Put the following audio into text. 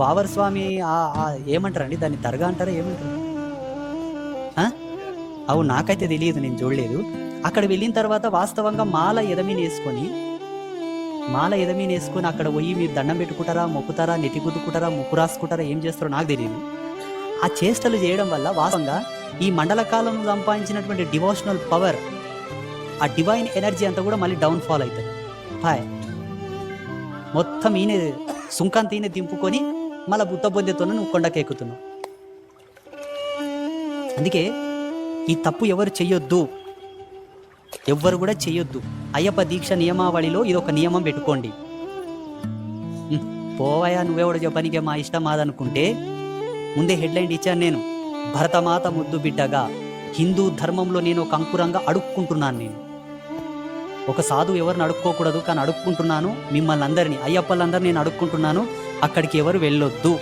Waiver స్వామి ఏమంటారండి? దాన్ని దర్గా అంటారా? ఏమంటారు? అవు నాకైతే తెలియదు నేను చూడలేదు. అక్కడ వెళ్ళిన తర్వాత వాస్తవంగా మాల ఎదమీని వేసుకొని మాల ఎదమీని వేసుకొని అక్కడ పోయి మీరు దండం పెట్టుకుంటారా మొక్కుతారా నెతి గుద్దుకుంటారా ముక్కు రాసుకుంటారా ఏం చేస్తారో నాకు తెలియదు. ఆ చేష్టలు చేయడం వల్ల వాస్తవంగా ఈ మండల కాలంలో సంపాదించినటువంటి డివోషనల్ పవర్ ఆ డివైన్ ఎనర్జీ అంతా కూడా మళ్ళీ డౌన్ ఫాల్ అవుతుంది. హాయ్. మొత్తం ఈయన సుంకాంతిని దింపుకొని మళ్ళీ బుద్ధ బొందెతో నువ్వు కొండకెక్కుతున్నావు అందుకే ఈ తప్పు ఎవరు చెయ్యొద్దు. ఎవ్వరు కూడా చెయ్యొద్దు. అయ్యప్ప దీక్ష నియమావళిలో ఇది ఒక నియమం పెట్టుకోండి. పోవయా నువ్వెవడో చెప్పనికే మా ఇష్టం మాదనుకుంటే ముందే హెడ్లైన్ ఇచ్చాను నేను. భరతమాత ముద్దు బిడ్డగా హిందూ ధర్మంలో నేను ఒక అంకురంగా అడుక్కుంటున్నాను నేను. ఒక సాధువు ఎవరిని అడుక్కోకూడదు కానీ అడుక్కుంటున్నాను మిమ్మల్ని అందరినీ అయ్యప్పలందరినీ నేను అడుక్కుంటున్నాను. అక్కడికి ఎవరు వెళ్ళొద్దు.